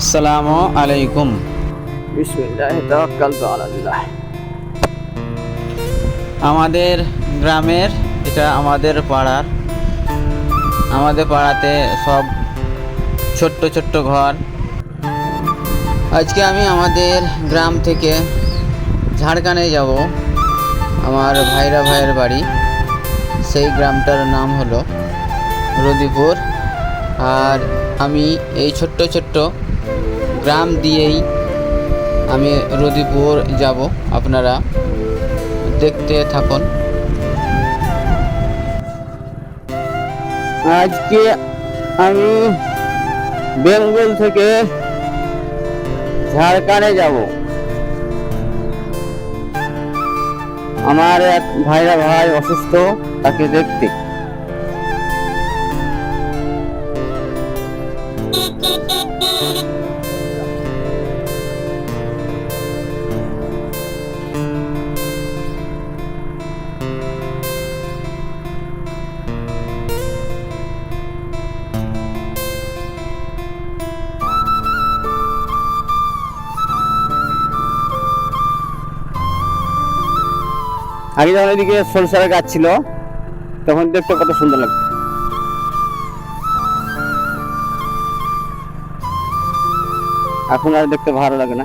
আসসালামু আলাইকুম। বিসমিল্লাহ তাওয়াক্কালতু আলাল্লাহ আমাদের গ্রামের এটা আমাদের পাড়ার আমাদের পাড়াতে সব ছোট্ট ছোট্ট ঘর। আজকে আমি আমাদের গ্রাম থেকে ঝাড়খানে যাব। আমার ভাইরা ভাইয়ের বাড়ি। সেই গ্রামটার নাম হলো রদিপুর। আর আমি এই ছোট্ট ছোট্ট গ্রাম দিয়েই আমি রদিপুর যাব, আপনারা দেখতে থাকুন। আজকে আমি বেঙ্গল থেকে ঝাড়খণ্ডে যাব। আমার এক ভাইরা ভাই অসুস্থ, তাকে দেখতে। আগে যখন এদিকে সরিষার গাছ ছিল, তখন দেখতে কত সুন্দর লাগতো। এখন আর দেখতে ভালো লাগে না।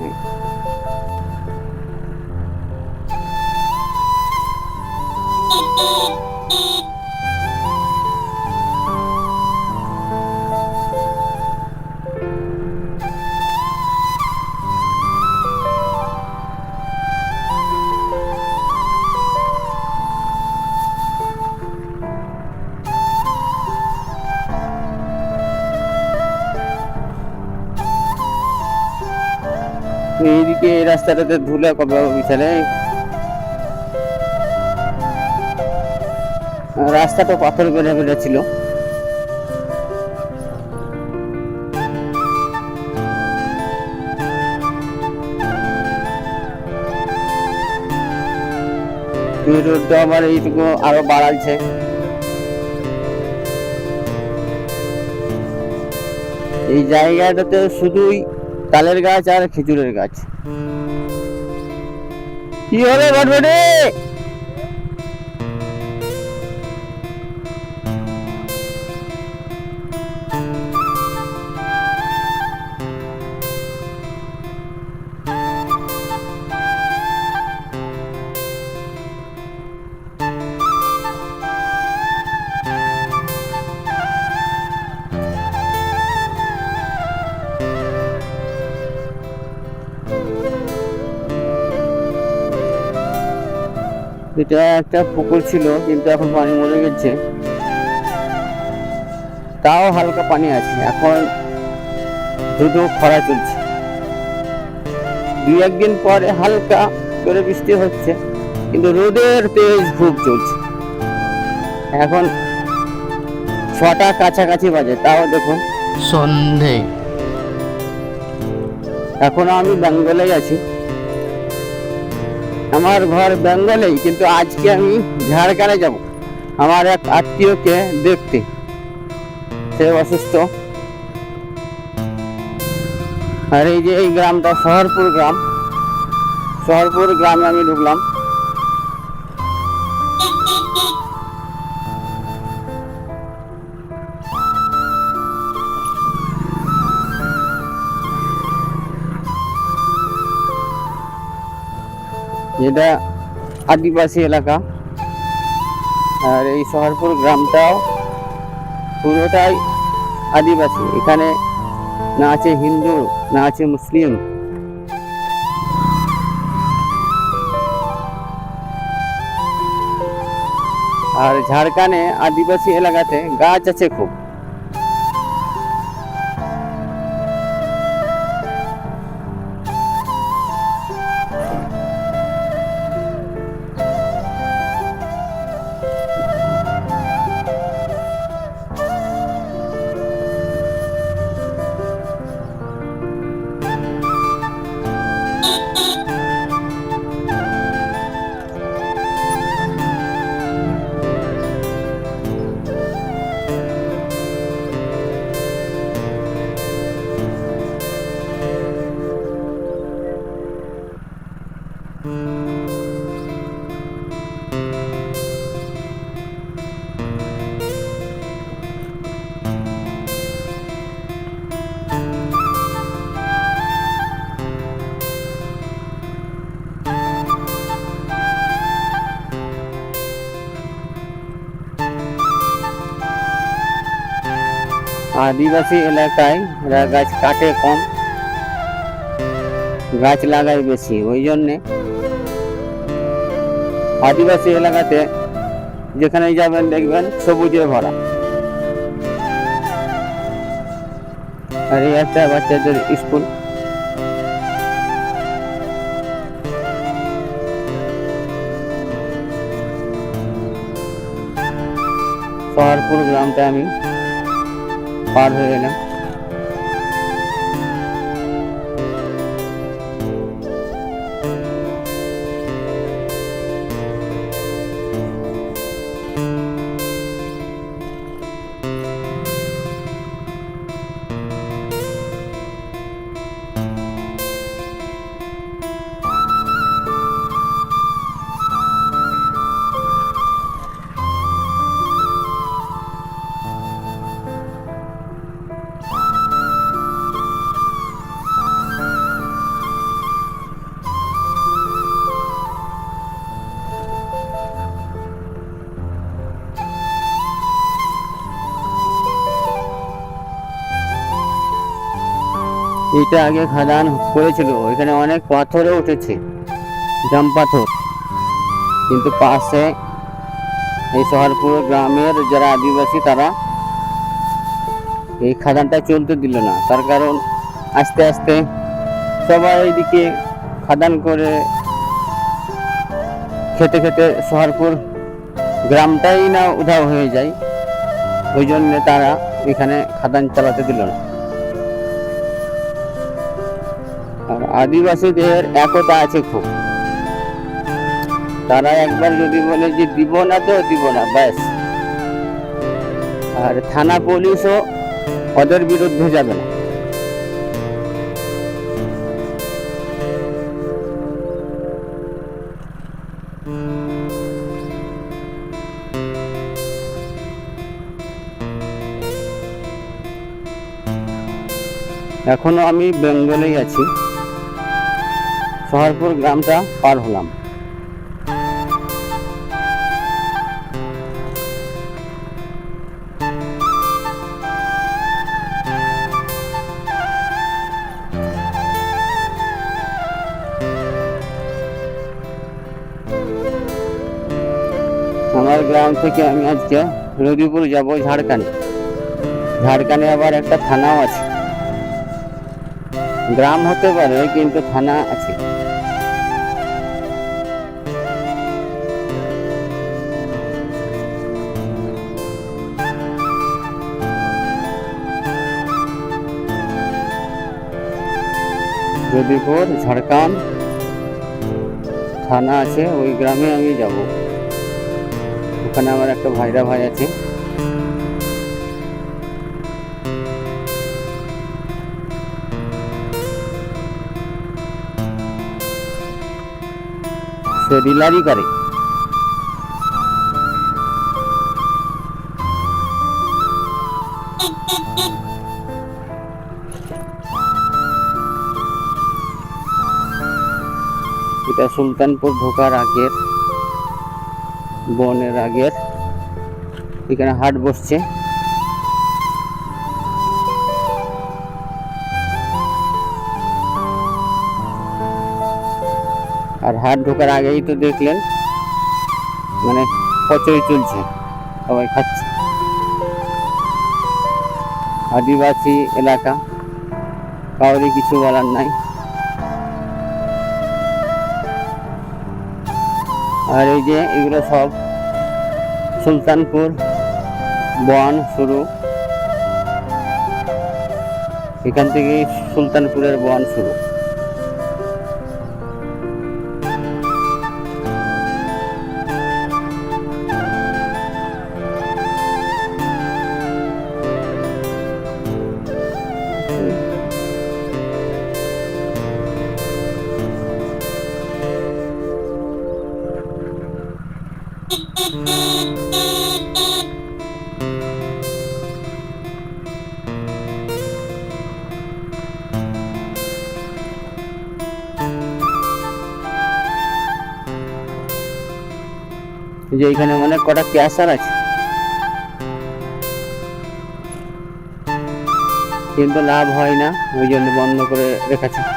এইদিকে এই রাস্তাটাতে ধুলে কবে হবে বিছানে রাস্তাটা পাথর বেড়ে বেড়ে ছিল রোডটা এইটুকু আরও বাড়াচ্ছে এই জায়গাটাতে শুধুই তালের গাছ আর খেজুরের গাছ। কি হলো বটবটে? এটা একটা পুকুর ছিল কিন্তু এখন পানি মরে গেছে। তাও হালকা পানি আছে। এখন শুধু খরা চলছে। দুই একদিন পরে হালকা করে বৃষ্টি হচ্ছে কিন্তু রোদের তেজ খুব চলছে। এখন ছটা কাছাকাছি বাজে তাও দেখুন। সন্ধে। এখন আমি বেঙ্গলেই আছি। আমার ঘর বেঙ্গলেই, কিন্তু আজকে আমি ঝাড়খণ্ডে যাব। আমার এক আত্মীয়কে দেখতে। সে অসুস্থ। আর এই যে এই গ্রামটা, শহরপুর গ্রাম। শহরপুর গ্রামে আমি ঢুকলাম। এটা আদিবাসী এলাকা। আর এই শহরপুর গ্রামটাও পুরোটাই আদিবাসী। এখানে না আছে হিন্দু, না আছে মুসলিম। আর ঝাড়খণ্ডে আদিবাসী এলাকাতে গাছ আছে খুব। আদিবাসী এলাকায় গাছ কাটে কম, গাছ লাগায় বেশি, ওই জন্যে আদিবাসী এলাকাতে যেখানে যাবেন দেখবেন সবুজে ভরা। আর এই একটা বাচ্চাদের স্কুল। পাহাড়পুর গ্রামটা আমি পার হয়ে গেলাম। এটা আগে খাদান করেছিল এখানে অনেক পাথরও উঠেছে, জাম পাথর। কিন্তু পাশে এই শহরপুর গ্রামের যারা আদিবাসী, তারা এই খাদানটা চলতে দিল না। তার কারণ আস্তে আস্তে সবাই এইদিকে খাদান করে খেতে খেতে শহরপুর গ্রামটাই না উধাও হয়ে যায়। ওই জন্য তারা এখানে খাদান চালাতে দিল না। আদিবাসীদের একতা আছে খুব। তারা একবার যদি বলে যে দিব না তো দিব না, ব্যাস। আর থানা পুলিশও ওদের বিরুদ্ধে যাবে না। এখনও আমি বেঙ্গলেই আছি। শহরপুর গ্রামটা পার হলাম। আমার গ্রাম থেকে আমি আজকে নদীপুর যাব ঝাড়খান্ড। ঝাড়খান্ডে আবার একটা থানাও আছে। গ্রাম হতে পারে, কিন্তু থানা আছে। যদিপুর ঝাড়গ্রাম থানা আছে, ওই গ্রামে আমি যাব। ওখানে আমার একটা ভাইরা ভাই আছে। সে ডিলারি করে। সুলতানপুর ঢোকার আগের, বনের আগের, এখানে হাট বসছে। আর হাট ঢোকার আগেই তো দেখলেন মানে কচুরি চলছে, সবাই খাচ্ছে। আদিবাসী এলাকা, কাউরি কিছু বলার নাই। আর এই যে এগুলো সব সুলতানপুর বন শুরু। এখান থেকে সুলতানপুরের বন শুরু। যে এখানে অনেক কটা ক্যাসার আছে। কিন্তু লাভ হয় না, ওই জন্য বন্ধ করে রেখেছে।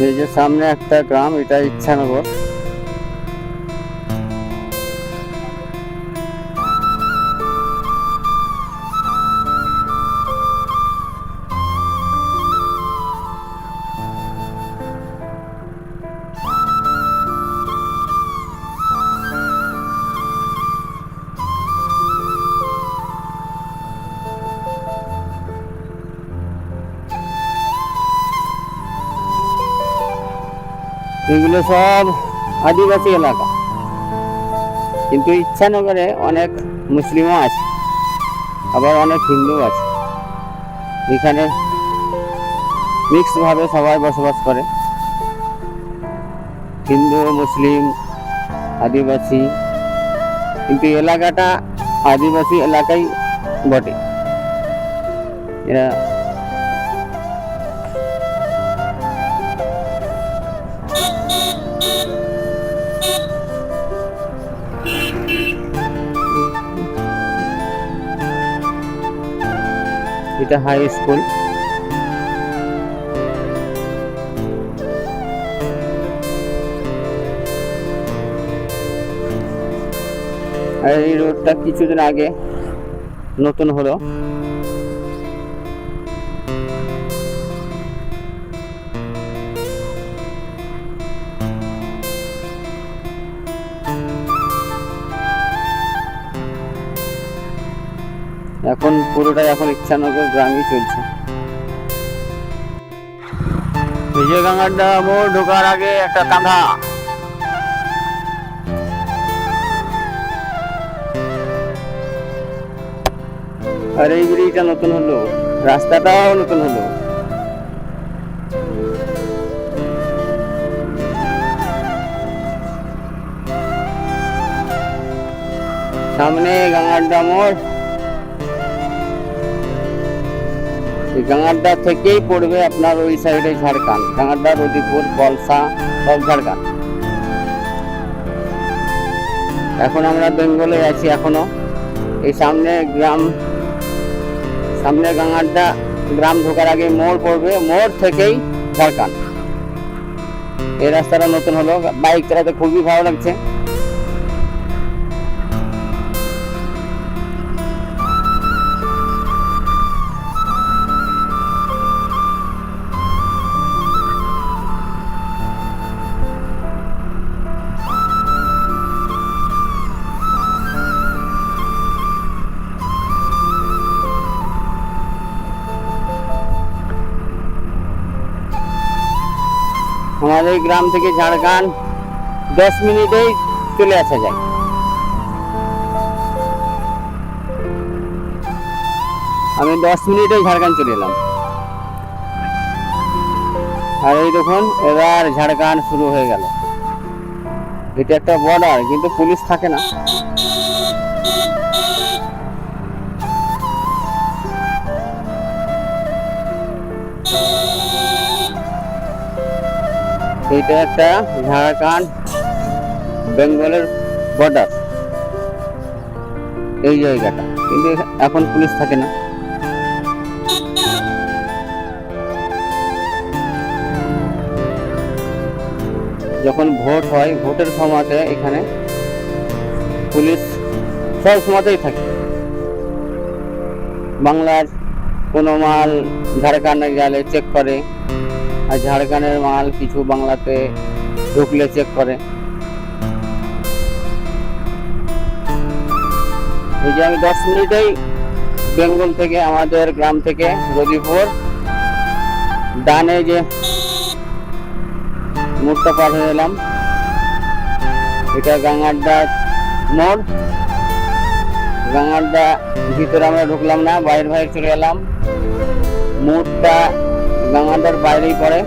এই যে সামনে একটা গ্রাম এটা ইচ্ছানগর। এগুলো সব আদিবাসী এলাকা। কিন্তু ইচ্ছানগরে অনেক মুসলিমও আছে, আবার অনেক হিন্দু আছে। এখানে মিক্স ভাবে সবাই বসবাস করে। হিন্দু, মুসলিম, আদিবাসী, কিন্তু এলাকাটা আদিবাসী এলাকাই বটে। এরা এটা হাই স্কুল আর এই রোডটা কিছুদিন আগে নতুন হলো। এখন পুরোটাই এখন ইচ্ছানগর গ্রামই চলছে। বিজয়গঙ্গাটা মোড় ঢোকার আগে একটা কাঁধা আর এই ব্রিজটা নতুন হলো, রাস্তাটাও নতুন হলো। সামনে গঙ্গাড্ডা মোড়। গাঙাড্ডা থেকেই পড়বে আপনার ওই সাইডে ঝাড়খণ্ড। গাঙাড্ডা রদিপুর, বলসা, সব ঝাড়খণ্ড। এখন আমরা বেঙ্গলে আছি এখনও। এই সামনে গ্রাম, সামনে গাঙাড্ডা গ্রাম ঢোকার আগে মোড় পড়বে, মোড় থেকেই ঝাড়খণ্ড। এই রাস্তাটা নতুন হলো, বাইক চালাতে খুবই ভালো লাগছে। আমাদের গ্রাম থেকে ঝাড়খণ্ড দশ মিনিটেই চলে আসা যায়। আমি দশ মিনিটেই ঝাড়খণ্ড চলে এলাম। আর এই দেখুন, এবার ঝাড়খণ্ড শুরু হয়ে গেল। এটা একটা বর্ডার কিন্তু পুলিশ থাকে না। এটা একটা ঝাড়খণ্ড বেঙ্গলের বর্ডার এই জায়গাটা। কিন্তু এখন পুলিশ থাকে না। যখন ভোট হয়, ভোটের সময়তে এখানে পুলিশ সব সময়তেই থাকে। বাংলার কোনো মাল ঝাড়খণ্ডে গেলে চেক করে। আর ঝাড়খণ্ডের মাল কিছু বাংলাতে ঢুকলে চেক করে। এই যে আমি দশ মিনিটেই বেঙ্গল থেকে, আমাদের গ্রাম থেকে রদিপুর, ডানে যে মোড়টা পার হয়ে এলাম, এটা গাঙ্গারদা মোড়। গাঙ্গারদা ভিতরে আমরা ঢুকলাম না, বাইরে বাইরে চলে এলাম। মোড়টা গাঙ্গারদার বাইরেই পড়ে।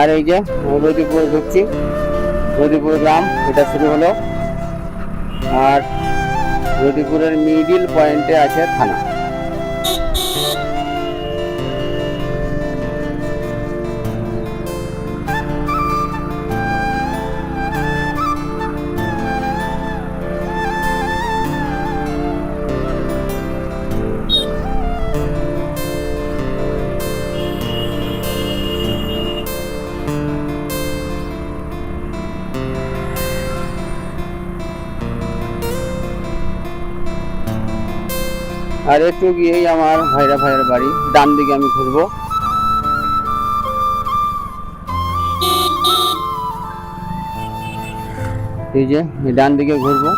আর এই যে রদিপুর ঢুকছি রদিপুর গ্রাম, এটা শুরু হলো। আর রদিপুরের মিডিল পয়েন্টে আছে থানা। আর একটু গিয়েই আমার ভাইরা ভাইয়ের বাড়ি, ডান দিকে আমি ঘুরবো। এই যে ডান দিকে ঘুরবো।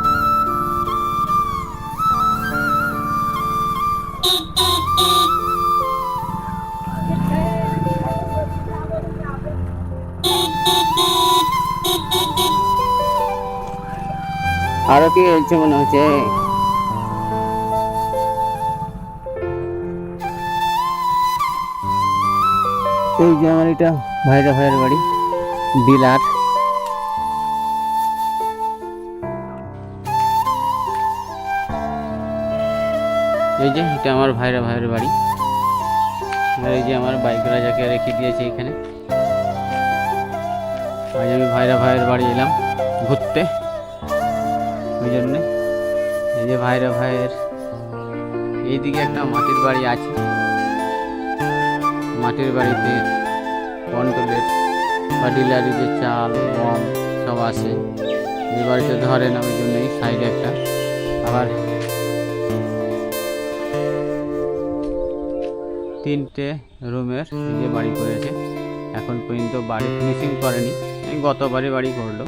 আরও কি হয়েছে মনে হচ্ছে? এই যে আমার এটা ভাইরা ভাইয়ের বাড়ি বিলার এই যে এটা আমার ভাইরা ভাইয়ের বাড়ি। এই যে আমার বাইক রাজাকে রেখে দিয়েছে এখানে। আজ আমি ভাইরা ভাইয়ের বাড়ি এলাম ঘুরতে। ওই জন্যে এই যে ভাইরা ভাইয়ের এইদিকে একটা মাটির বাড়ি আছে। মাটির বাড়িতে কন্ট্রোলের বা ডিলারি যে চাল, গম সব আসে এই বাড়িতে ধরেন ওই জন্যই সাইডে একটা। আবার তিনটে রুমের যে বাড়ি করেছে। এখন পর্যন্ত বাড়ি ফিনিশিং করেনি। গতবারই বাড়ি করল।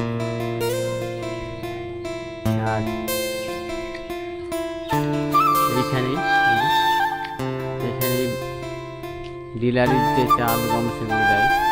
আর ডিলারির যে চাল গম সেগুলো দেয়।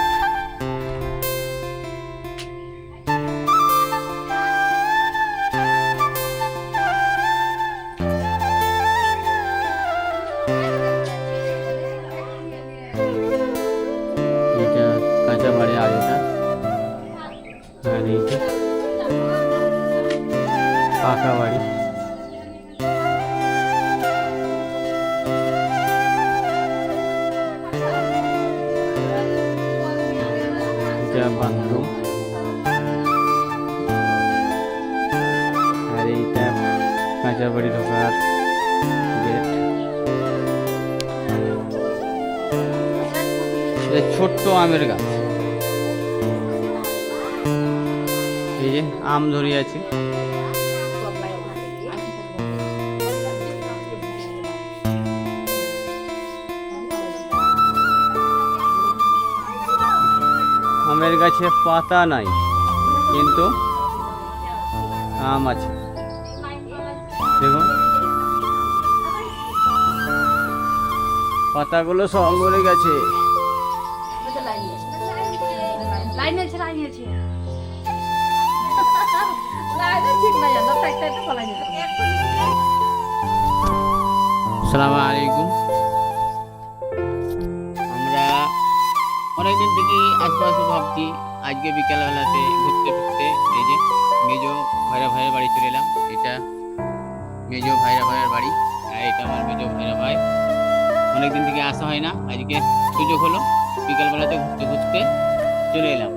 এটা ছোট্ট আমের গাছ। এই যে আম ধরে আছে। আমের গাছে পাতা নাই, কিন্তু আম আছে। দেখুন। পাতাগুলো সব মরে গেছে। সালাম আলাইকুম আমরা অনেকদিন থেকে আশপাশে ভাবছি, আজকে বিকালবেলাতে ঘুরতে ফিরতে। এই যে মেজো ভাইরা ভাইয়ের বাড়ি চলে এলাম। এটা মেজো ভাইরা ভাইয়ের বাড়ি। আর এটা আমার মেজো ভাইরা ভাই। অনেকদিন থেকে আসা হয় না। আজকে সুযোগ হলো বিকালবেলাতে ঘুরতে ঘুরতে চলে এলাম।